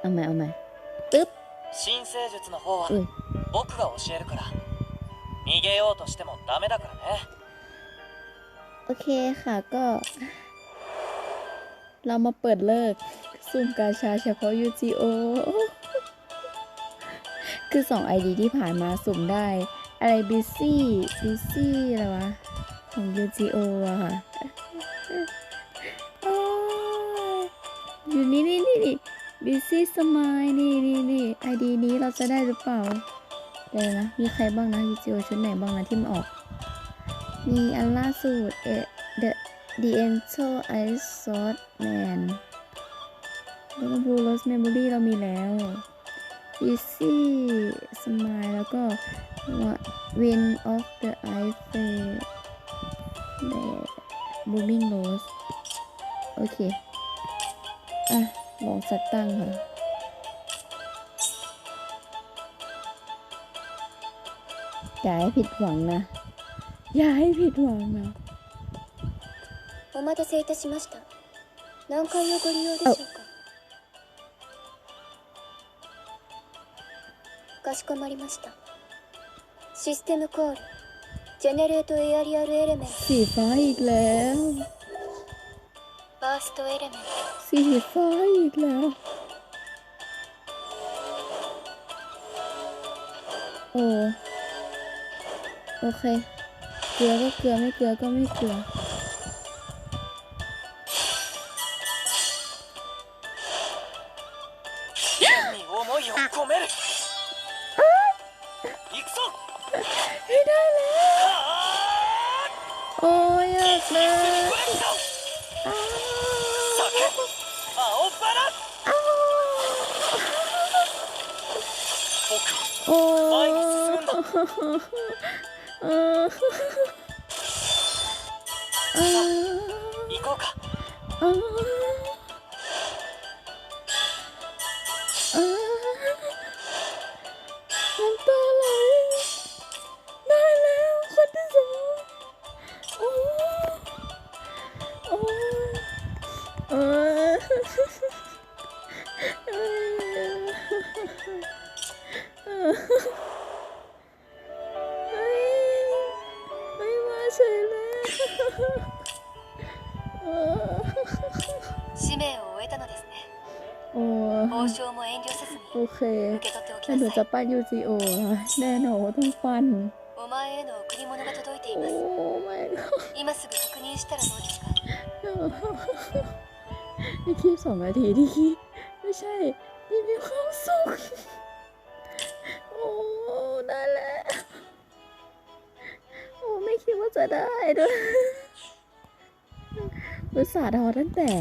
เอาใหม่เอาใหม่ปึ๊บ 新生術の方はうん僕が教えるから逃げようとしてもダメだからね โอเคค่ะก็ เรามาเปิดเลิกสุ่มกาชาเฉพาะ UGO คือสอง ID ที่ผ่านมาสุ่มได้ อะไรบิซี่บิซี่อะไรวะ ของ UGO อะค่ะ บิซี่สมายนี่นี่นี่ ID นี้เราจะได้หรือเปล่าเดี๋ยวนะ มีใครบ้างนะ UGO ชุดไหนบ้างนะที่มันออก มีอันล่าสุดเอ The The Angel Ice Sword Man แล้วก็ Blue Rose Memory เรามีแล้ว Easy Smile แล้วก็ Wind of the Ice Fairy The Blooming Rose โอเค อะ ลองสักตั้งค่ะ อย่าให้ผิดหวังนะ อย่าให้ผิดหวังนะ お待たせいたしました何階をご利用でしょうかかしこまりましたシステムコールジェネレートエアリアルエレメント สีฟ้าอีกแล้ว สีฟ้าอีกแล้ว โอ้โอเค เกลือก็เกลือไม่เกลือก็ไม่เกลือไม่ได้แล้ว โอ้ยอยากได้ あ行こうか。ああ使命を終えたのですね โอ้ 報奨も遠慮せず โอ に เค 受け取っておき ถ้าหนู なさ จะ い ปั้นยูซีโอแน่นอนว่าต้องปั้น お前への贈り物が届いてい โอ้ ます ไม่ก็ 今すぐ確認したらどうですか นี่คลิปสองนาทีที่คิดไม่ใช่ที่มีความสุข โอ้ได้แล้วโอ้ไม่คิดว่าจะได้ด้วย อุตส่าห์ทอตั้งแต่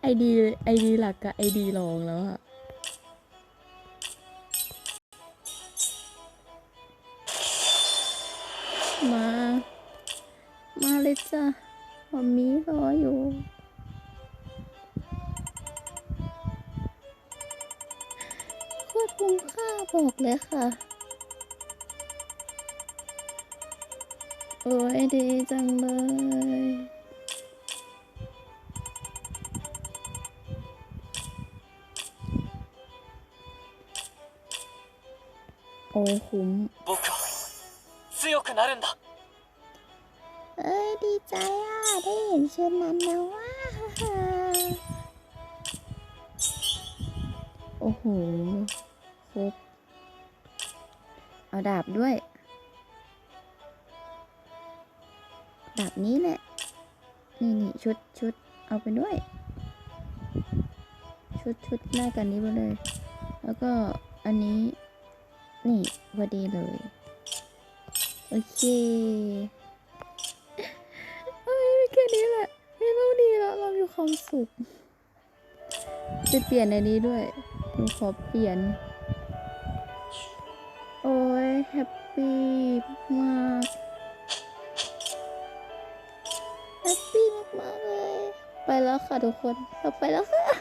ไอดีไอดีหลักกับไอดีรองแล้วอะมา มาเลยจ้ะหอมมีรออยู่โคตรคุ้มค่าบอกเลยค่ะ โอ้ยดีจังเลย โอ้คุ้มเอ้ยดีใจอะ ได้เห็นชุดนั้นแล้วว่าโอ้โหครบเอาดาบด้วย ดาบนี้แหละ นี่นี่ชุดชุดเอาไปด้วย ชุดชุดแรกกันนี้ไปเลย แล้วก็อันนี้ นี่พอดีเลย โอเคเฮ้ยแค่นี้แหละให้เราดีแล้วเรามีความสุขจะเปลี่ยนในนี้ด้วยหนูขอเปลี่ยน โอ้ยแฮปปี้มากแฮปปี้มากๆเลย ไปแล้วค่ะทุกคนเราไปแล้วค่ะ